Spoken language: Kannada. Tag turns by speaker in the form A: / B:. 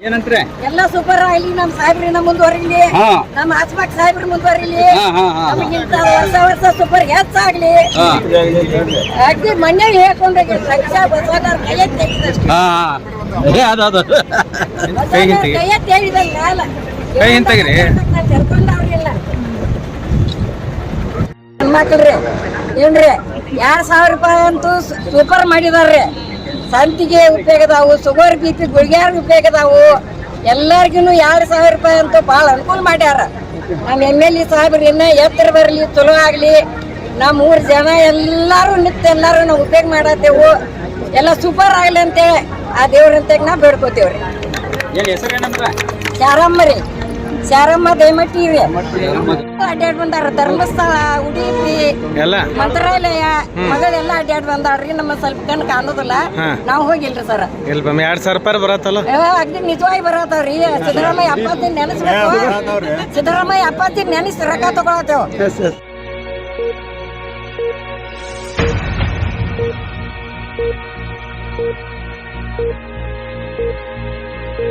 A: ಏನಂತ್ರೆ
B: ಎಲ್ಲ ಸೂಪರ್ ಆಗ್ಲಿ ನಮ್ ಸಾಹೇಬ್ರಿನ ಮುಂದುವರಿಲಿ
A: ಹಾ.
B: ನಮ್ಮ ಆಸ್ಮಾಕ್ ಸಾಹೇಬ್ರ ಮುಂದುವರಿಲಿ. ನಮಗಿಂತ ವರ್ಷ ವರ್ಷ ಸೂಪರ್ ಹೆಚ್ಚಾಗ್ಲಿ
A: ಆಗ್ಲಿ
B: ಅಗ್ಗಿ ಮೊನ್ನೆ ಹೇಳ್ಕೊಂಡೋಗಿ ರಕ್ಷಾ ಬಸವಣ್ಣವ್ರ ಕೈ ಎತ್ತಿ ಹೇಳಿದಷ್ಟು.
A: ಹಾ ಏ ಅದು ಅದು ಕೈ ಹಿಂತೆಗಿರಿ?
B: ಕರ್ಕೊಂಡವ್ರಿಲ್ಲ. ಹೆಣ್ಮಕ್ಳ್ರಿ ಏನ್ರಿ ಎರಡ್ ಸಾವಿರ ರೂಪಾಯಿ ಅಂತೂ ಸೂಪರ್ ಮಾಡಿದಾರ್ರಿ ಸಂತಿಗೆ ಉಪಯೋಗ ಅದಾವು ಸುಗರ್ ಬಿ ಪಿ ಗುಳಿಗ್ಯಾರ ಉಪಯೋಗ ಅದಾವು ಎಲ್ಲರಿಗೂ ಎರಡು ಸಾವಿರ ರೂಪಾಯಿ ಅಂತೂ ಭಾಳ ಅನುಕೂಲ ಮಾಡ್ಯಾರ. ನಮ್ಮ ಎಂ ಎಲ್ ಎ ಸಾಹೇಬ್ರು ಇನ್ನ ಎತ್ತರ ಬರಲಿ ಚಲೋ ಆಗಲಿ ನಮ್ಮ ಊರ್ ಜನ ಎಲ್ಲರೂ ನಿತ್ಯ ಎಲ್ಲರೂ ನಾವು ಉಪಯೋಗ ಮಾಡತ್ತೇವು. ಎಲ್ಲ ಸೂಪರ್ ಆಗಲಿ ಅಂತೇಳಿ ಆ ದೇವ್ರಂತ ನಾ ಬೇಡ್ಕೋತೇವ್ರಿ. ಶಾರಮ್ಮ ರೀ ಶಾರಮ್ಮ ದಯಮಟ್ಟಿ ಇವೆ ಅಡ್ಡಾಡ್ ಬಂದಾರ. ಧರ್ಮಸ್ಥಳ ಉಡುಪಿ ಮಂತ್ರಾಲಯ ಮಗಳೆಲ್ಲ ಅಡ್ಡಾಡ್ ಬಂದಾಡ್ರಿ ನಮ್ಮ ಸ್ವಲ್ಪ ಕಣ್ ಕಾಣೋದಿಲ್ಲ. ನಾವು ಹೋಗಿಲ್ರಿ ಸರ್.
C: ಇಲ್ಲಿ ಬಮ್ಮ ಎರಡ್ ಸಾವಿರ ರೂಪಾಯಿ ಬರತ್ತಲ್ಲ?
B: ಅಗ್ದಿ ನಿಜವಾಗಿ ಬರತ್ತವ್ರಿ. ಸಿದ್ದರಾಮಯ್ಯ ಅಪ್ಪಾತಿ ನೆನೆಸ್ಬೇಕು. ಸಿದ್ದರಾಮಯ್ಯ ಅಪ್ಪಾತಿ ನೆನೆಸಿ ರೊಕ್ಕ ತಗೊಳತ್ತೇವ್. Thank you.